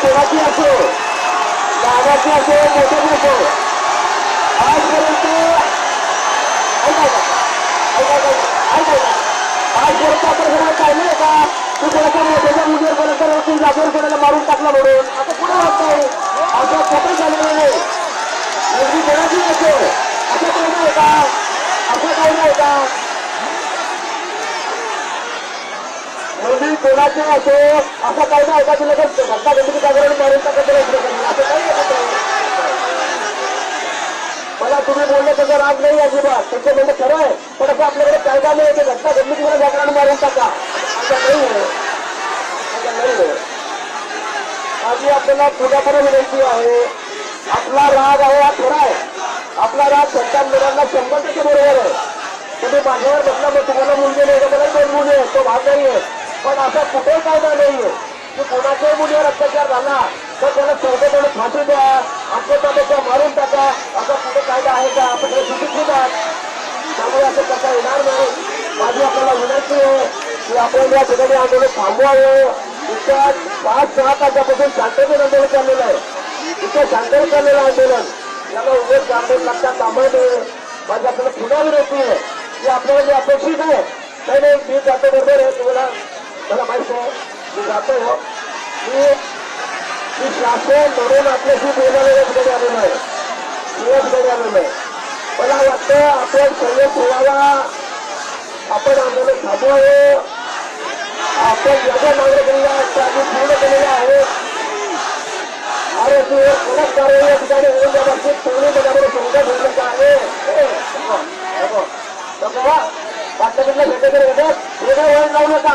लहानाची असो दादाची असो मोठ्याची असो आजपर्यंत आजपर्यंत आपण सगळं पाहिलंय का? तू कोणाच्या मोठ्याच्या मुलीवर कोणाच्या वरती जागेवर कोणाला मारून टाकला म्हणून आता कुठं वाटतंय असं खोटं झालेलं नाही मुलगी कोणाची असो असं काही नाही का असं काही नाही का राज्य असो असा काही ना का तुला घटना गणपती जागरण मारून टाकत असं काही मला तुम्ही बोलले त्याचा राग नाही अजिबात त्याचं म्हणणं खरं आहे. पण असं आपल्याकडे कायदा नाही की घटना घडली तुम्हाला मला जागरण मारून टाका. असं नाही आहे. असं नाही आहे. माझी आपल्याला पुढ्याकडे विनंती आहे आपला राग आहे हा खरा आहे. आपला राग सत्ता मुलांना शंभर टक्के बरोबर आहे. तुम्ही माझ्यावर बसला मग तुम्हाला मुलगी नाही का मला दोन मुली आहेत तो भाग नाही आहे. पण असं कुठे कायदा नाही की कोणाच्याही मुलीवर अत्याचार झाला तर त्याला सरकारकडे फाशी द्या आमच्या ताब्याच्या मारून टाका. असा कुठे कायदा आहे का? आपण हे सुशिक्षित आहात त्यामुळे असं करता येणार नाही. माझी आपल्याला विनंती आहे की आपण या ठिकाणी आंदोलन थांबवावं. इथं पाच सहा तासापासून शांततेत आंदोलन चाललेलं आहे. इथं शांततेत चाललेलं आंदोलन याला उद्योग आंदोलन लागता कामा नये. माझी आपल्याला पुन्हा विनंती आहे की आपल्याला जे अपेक्षित आहे नाही नाही मी जातो बरोबर आहे तुम्हाला मला माहीत आहे मी जातो मी मी शासन म्हणून आपल्याशी बोलायला या ठिकाणी आलेलो आहे मी या ठिकाणी आलेलो आहे मला वाटतं आपण संयम ठेवावा आपण आंदोलन थांबवावं आपण ज्या ज्या मागण्या केलेल्या आहेत त्या आम्ही पूर्ण केलेल्या आहेत अरे तू एक कडक कार्य या ठिकाणी होऊन त्या बाबतीत सगळे त्याच्यामध्ये समजा ठेवलं आहे नको, नको. नको हा. वाटतं भेटेकडे येतात वेगळं वळण लावू नका